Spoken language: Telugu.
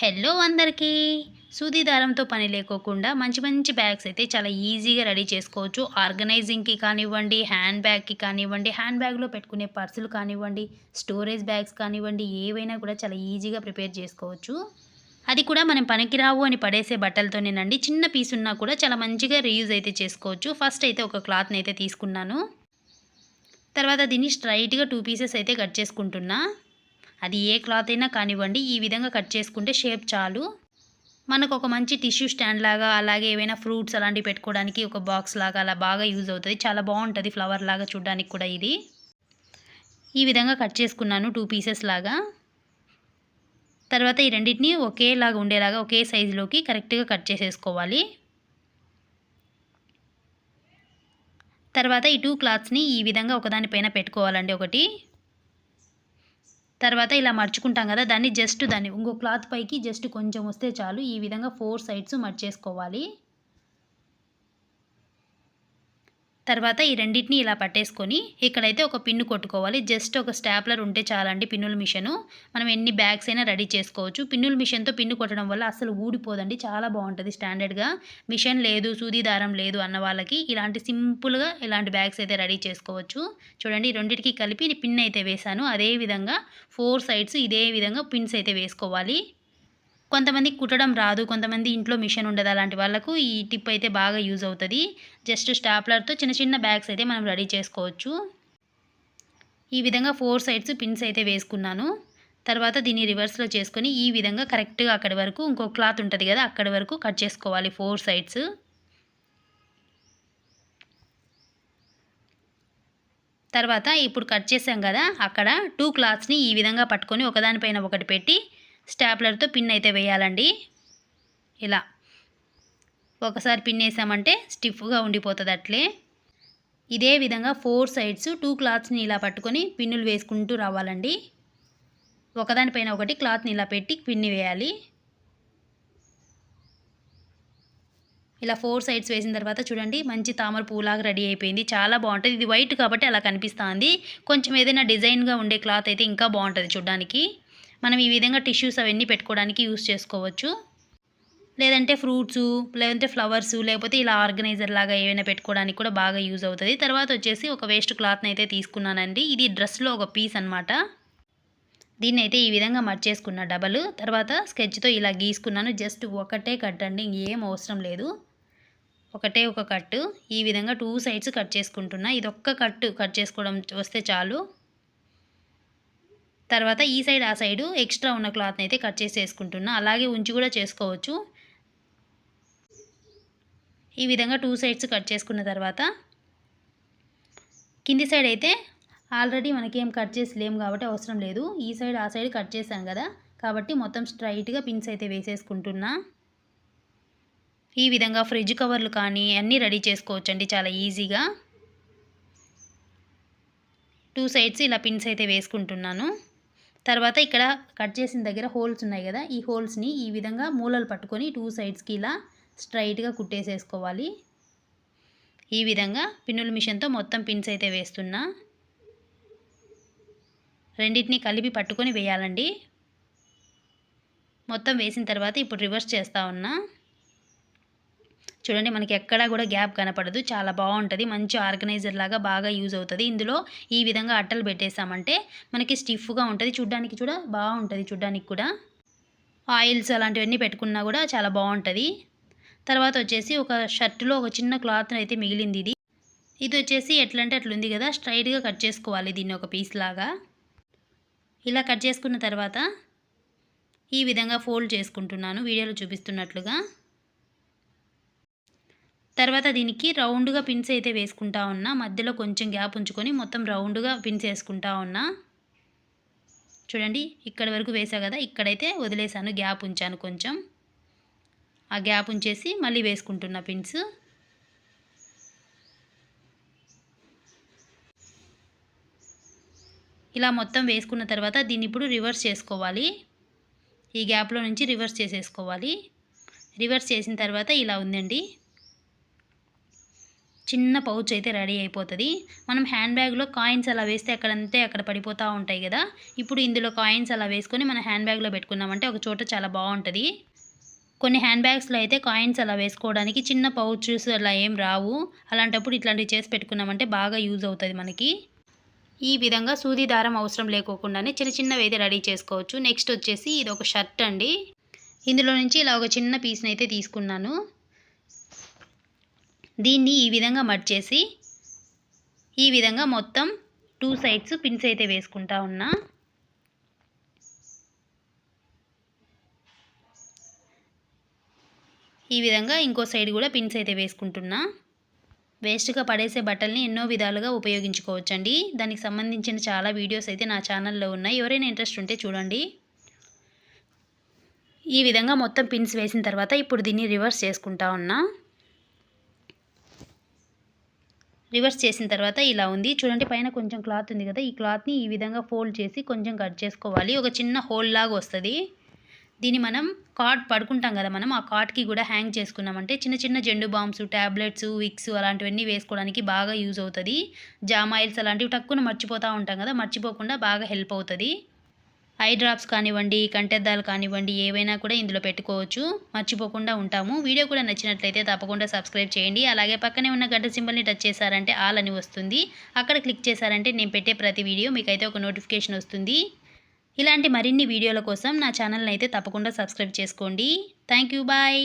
హలో అందరికీ. సూది దారంతో పని లేకోకుండా మంచి మంచి బ్యాగ్స్ అయితే చాలా ఈజీగా రెడీ చేసుకోవచ్చు. ఆర్గనైజింగ్కి కానివ్వండి హ్యాండ్ బ్యాగ్కి కానివ్వండి హ్యాండ్ బ్యాగ్లో పెట్టుకునే పర్సులు కానివ్వండి స్టోరేజ్ బ్యాగ్స్ కానివ్వండి ఏవైనా కూడా చాలా ఈజీగా ప్రిపేర్ చేసుకోవచ్చు. అది కూడా మనం పనికిరావు అని పడేసే బట్టలతోనేనండి చిన్న పీస్ ఉన్నా కూడా చాలా మంచిగా రీయూజ్ అయితే చేసుకోవచ్చు. ఫస్ట్ అయితే ఒక క్లాత్ని అయితే తీసుకున్నాను. తర్వాత దీన్ని స్ట్రైట్గా టూ పీసెస్ అయితే కట్ చేసుకుంటున్నా. అది ఏ క్లాత్ అయినా కానివ్వండి ఈ విధంగా కట్ చేసుకుంటే షేప్ చాలు. మనకు ఒక మంచి టిష్యూ స్టాండ్ లాగా అలాగే ఏవైనా ఫ్రూట్స్ అలాంటివి పెట్టుకోవడానికి ఒక బాక్స్ లాగా అలా బాగా యూజ్ అవుతుంది. చాలా బాగుంటుంది ఫ్లవర్ లాగా చూడడానికి కూడా ఇది. ఈ విధంగా కట్ చేసుకున్నాను టూ పీసెస్ లాగా. తర్వాత ఈ రెండింటిని ఒకేలాగా ఉండేలాగా ఒకే సైజులోకి కరెక్ట్గా కట్ చేసేసుకోవాలి. తర్వాత ఈ టూ క్లాత్స్ని ఈ విధంగా ఒకదానిపైన పెట్టుకోవాలండి ఒకటి. తర్వాత ఇలా మర్చుకుంటాం కదా దాన్ని జస్ట్ దాన్ని ఇంకో క్లాత్ పైకి జస్ట్ కొంచెం వస్తే చాలు. ఈ విధంగా ఫోర్ సైడ్స్ మర్చేసుకోవాలి. తర్వాత ఈ రెండింటిని ఇలా పట్టేసుకొని ఇక్కడైతే ఒక పిన్ను కొట్టుకోవాలి. జస్ట్ ఒక స్టాప్లర్ ఉంటే చాలండి పిన్నుల మిషను. మనం ఎన్ని బ్యాగ్స్ అయినా రెడీ చేసుకోవచ్చు. పిన్నుల మిషన్తో పిన్ను కొట్టడం వల్ల అసలు ఊడిపోదండి. చాలా బాగుంటుంది స్టాండర్డ్గా. మిషన్ లేదు సూది దారం లేదు అన్న వాళ్ళకి ఇలాంటి సింపుల్గా ఇలాంటి బ్యాగ్స్ అయితే రెడీ చేసుకోవచ్చు. చూడండి రెండింటికి కలిపి పిన్ అయితే వేశాను అదే విధంగా ఫోర్ సైడ్స్ ఇదే విధంగా పిన్స్ అయితే వేసుకోవాలి. కొంతమంది కుట్టడం రాదు కొంతమంది ఇంట్లో మిషన్ ఉండదు అలాంటి వాళ్ళకు ఈ టిప్ అయితే బాగా యూజ్ అవుతుంది. జస్ట్ స్టాప్లర్తో చిన్న చిన్న బ్యాగ్స్ అయితే మనం రెడీ చేసుకోవచ్చు. ఈ విధంగా ఫోర్ సైడ్స్ పిన్స్ అయితే వేసుకున్నాను. తర్వాత దీన్ని రివర్స్లో చేసుకొని ఈ విధంగా కరెక్ట్గా అక్కడి వరకు ఇంకో క్లాత్ ఉంటుంది కదా అక్కడి వరకు కట్ చేసుకోవాలి ఫోర్ సైడ్స్. తర్వాత ఇప్పుడు కట్ చేసాం కదా అక్కడ టూ క్లాత్స్ని ఈ విధంగా పట్టుకొని ఒకదానిపైన ఒకటి పెట్టి స్టాప్లర్తో పిన్ అయితే వేయాలండి. ఇలా. ఒకసారి పిన్ వేసామంటే స్టిఫ్గా ఉండిపోతుంది అట్లే. ఇదే విధంగా ఫోర్ సైడ్స్ టూ క్లాత్స్ని ఇలా పట్టుకొని పిన్నులు వేసుకుంటూ రావాలండి. ఒకదానిపైన ఒకటి క్లాత్ని ఇలా పెట్టి పిన్ని వేయాలి. ఇలా ఫోర్ సైడ్స్ వేసిన తర్వాత చూడండి మంచి తామర పూలాగా రెడీ అయిపోయింది. చాలా బాగుంటుంది. ఇది వైట్ కాబట్టి అలా కనిపిస్తుంది. కొంచెం ఏదైనా డిజైన్గా ఉండే క్లాత్ అయితే ఇంకా బాగుంటుంది చూడడానికి. మనం ఈ విధంగా టిష్యూస్ అవన్నీ పెట్టుకోవడానికి యూస్ చేసుకోవచ్చు. లేదంటే ఫ్రూట్స్ లేదంటే ఫ్లవర్స్ లేకపోతే ఇలా ఆర్గనైజర్ లాగా ఏమైనా పెట్టుకోవడానికి కూడా బాగా యూజ్ అవుతుంది. తర్వాత వచ్చేసి ఒక వేస్ట్ క్లాత్ని అయితే తీసుకున్నానండి. ఇది డ్రెస్లో ఒక పీస్ అనమాట దీన్ని అయితే ఈ విధంగా మర్చేసుకున్న డబల్ తర్వాత స్కెచ్తో ఇలా గీసుకున్నాను. జస్ట్ ఒకటే కట్ అండి. ఇంకేం అవసరం లేదు. ఒకటే ఒక కట్టు ఈ విధంగా టూ సైడ్స్ కట్ చేసుకుంటున్నా. ఇది ఒక్క కట్టు కట్ చేసుకోవడం వస్తే చాలు. తర్వాత ఈ సైడ్ ఆ సైడు ఎక్స్ట్రా ఉన్న క్లాత్ని అయితే కట్ చేసి వేసుకుంటున్నా. అలాగే ఉంచి కూడా చేసుకోవచ్చు. ఈ విధంగా టూ సైడ్స్ కట్ చేసుకున్న తర్వాత కింది సైడ్ అయితే ఆల్రెడీ మనకేం కట్ చేసి లేము కాబట్టి అవసరం లేదు. ఈ సైడ్ ఆ సైడ్ కట్ చేసాం కదా. కాబట్టి మొత్తం స్ట్రైట్గా పిన్స్ అయితే వేసేసుకుంటున్నా. ఈ విధంగా ఫ్రిడ్జ్ కవర్లు కానీ అన్నీ రెడీ చేసుకోవచ్చండి. చాలా ఈజీగా. టూ సైడ్స్ ఇలా పిన్స్ అయితే వేసుకుంటున్నాను. తర్వాత ఇక్కడ కట్ చేసిన దగ్గర హోల్స్ ఉన్నాయి కదా ఈ హోల్స్ని ఈ విధంగా మూలలు పట్టుకొని టూ సైడ్స్కి ఇలా స్ట్రైట్గా కుట్టేసేసుకోవాలి. ఈ విధంగా పిన్నుల మిషన్తో మొత్తం పిన్స్ అయితే వేస్తున్నా. రెండింటిని కలిపి పట్టుకొని వేయాలండి. మొత్తం వేసిన తర్వాత ఇప్పుడు రివర్స్ చేస్తూ ఉన్నా. చూడండి మనకి ఎక్కడా కూడా గ్యాప్ కనపడదు. చాలా బాగుంటుంది. మంచి ఆర్గనైజర్ లాగా బాగా యూజ్ అవుతుంది. ఇందులో ఈ విధంగా అట్టలు పెట్టేసామంటే మనకి స్టిఫ్గా ఉంటుంది. చూడ్డానికి కూడా బాగుంటుంది. చూడ్డానికి కూడా ఆయిల్స్ అలాంటివన్నీ పెట్టుకున్నా కూడా చాలా బాగుంటుంది. తర్వాత వచ్చేసి ఒక షర్టులో ఒక చిన్న క్లాత్ అయితే మిగిలింది ఇది. ఇది వచ్చేసి ఎట్లంటే అట్లుంది కదా స్ట్రైట్గా కట్ చేసుకోవాలి దీన్ని ఒక పీస్ లాగా. ఇలా కట్ చేసుకున్న తర్వాత ఈ విధంగా ఫోల్డ్ చేసుకుంటున్నాను. వీడియోలో చూపిస్తున్నట్లుగా. తర్వాత దీనికి రౌండ్గా పిన్స్ అయితే వేసుకుంటా ఉన్నా. మధ్యలో కొంచెం గ్యాప్ ఉంచుకొని మొత్తం రౌండ్గా పిన్స్ వేసుకుంటా ఉన్నా. చూడండి ఇక్కడ వరకు వేసా కదా ఇక్కడైతే వదిలేసాను గ్యాప్ ఉంచాను కొంచెం. ఆ గ్యాప్ ఉంచేసి మళ్ళీ వేసుకుంటున్నా పిన్స్ ఇలా మొత్తం వేసుకున్న తర్వాత దీన్ని ఇప్పుడు రివర్స్ చేసుకోవాలి. ఈ గ్యాప్లో నుంచి రివర్స్ చేసేసుకోవాలి. రివర్స్ చేసిన తర్వాత ఇలా ఉందండి. చిన్న పౌచ్ అయితే రెడీ అయిపోతుంది. మనం హ్యాండ్ బ్యాగ్లో కాయిన్స్ అలా వేస్తే అక్కడంతే అక్కడ పడిపోతూ ఉంటాయి కదా. ఇప్పుడు ఇందులో కాయిన్స్ అలా వేసుకొని మన హ్యాండ్ బ్యాగ్లో పెట్టుకున్నామంటే ఒక చోట చాలా బాగుంటుంది. కొన్ని హ్యాండ్ బ్యాగ్స్లో అయితే కాయిన్స్ అలా వేసుకోవడానికి చిన్న పౌచెస్ అలా ఏం రావు. అలాంటప్పుడు ఇట్లాంటివి చేసి పెట్టుకున్నామంటే బాగా యూజ్ అవుతుంది మనకి. ఈ విధంగా సూది దారం అవసరం లేకోకుండానే చిన్న చిన్నవి అయితే రెడీ చేసుకోవచ్చు. నెక్స్ట్ వచ్చేసి ఇది ఒక షర్ట్ అండి. ఇందులో నుంచి ఇలా ఒక చిన్న పీస్ని అయితే తీసుకున్నాను. దీన్ని ఈ విధంగా మర్చేసి ఈ విధంగా మొత్తం టూ సైడ్స్ పిన్స్ అయితే వేసుకుంటా ఉన్నా. ఈ విధంగా ఇంకో సైడ్ కూడా పిన్స్ అయితే వేసుకుంటున్నా. వేస్ట్గా పడేసే బట్టల్ని ఎన్నో విధాలుగా ఉపయోగించుకోవచ్చండి. దానికి సంబంధించిన చాలా వీడియోస్ అయితే నా ఛానల్లో ఉన్నాయి. ఎవరైనా ఇంట్రెస్ట్ ఉంటే చూడండి. ఈ విధంగా మొత్తం పిన్స్ వేసిన తర్వాత ఇప్పుడు దీన్ని రివర్స్ చేసుకుంటా ఉన్నా. రివర్స్ చేసిన తర్వాత ఇలా ఉంది. చూడండి పైన కొంచెం క్లాత్ ఉంది కదా ఈ క్లాత్ని ఈ విధంగా ఫోల్డ్ చేసి కొంచెం కట్ చేసుకోవాలి. ఒక చిన్న హోల్ లాగా వస్తుంది. దీన్ని మనం కార్డ్ పడుకుంటాం కదా మనం ఆ కార్డ్కి కూడా హ్యాంగ్ చేసుకున్నామంటే చిన్న చిన్న జెండు బాంబ్స్ ట్యాబ్లెట్స్ విక్స్ అలాంటివన్నీ వేసుకోవడానికి బాగా యూజ్ అవుతుంది. జామాయిల్స్ అలాంటివి టక్కున మర్చిపోతూ ఉంటాం కదా మర్చిపోకుండా బాగా హెల్ప్ అవుతుంది. ఐ డ్రాప్స్ కానివ్వండి కంటెద్దాలు కానివ్వండి ఏవైనా కూడా ఇందులో పెట్టుకోవచ్చు. మర్చిపోకుండా ఉంటాము. వీడియో కూడా నచ్చినట్లయితే తప్పకుండా సబ్స్క్రైబ్ చేయండి. అలాగే పక్కనే ఉన్న గంట సింబల్ని టచ్ చేశారంటే ఆల్ అని వస్తుంది. అక్కడ క్లిక్ చేశారంటే నేను పెట్టే ప్రతి వీడియో మీకైతే ఒక నోటిఫికేషన్ వస్తుంది. ఇలాంటి మరిన్ని వీడియోల కోసం నా ఛానల్ని అయితే తప్పకుండా సబ్స్క్రైబ్ చేసుకోండి. Thank you bye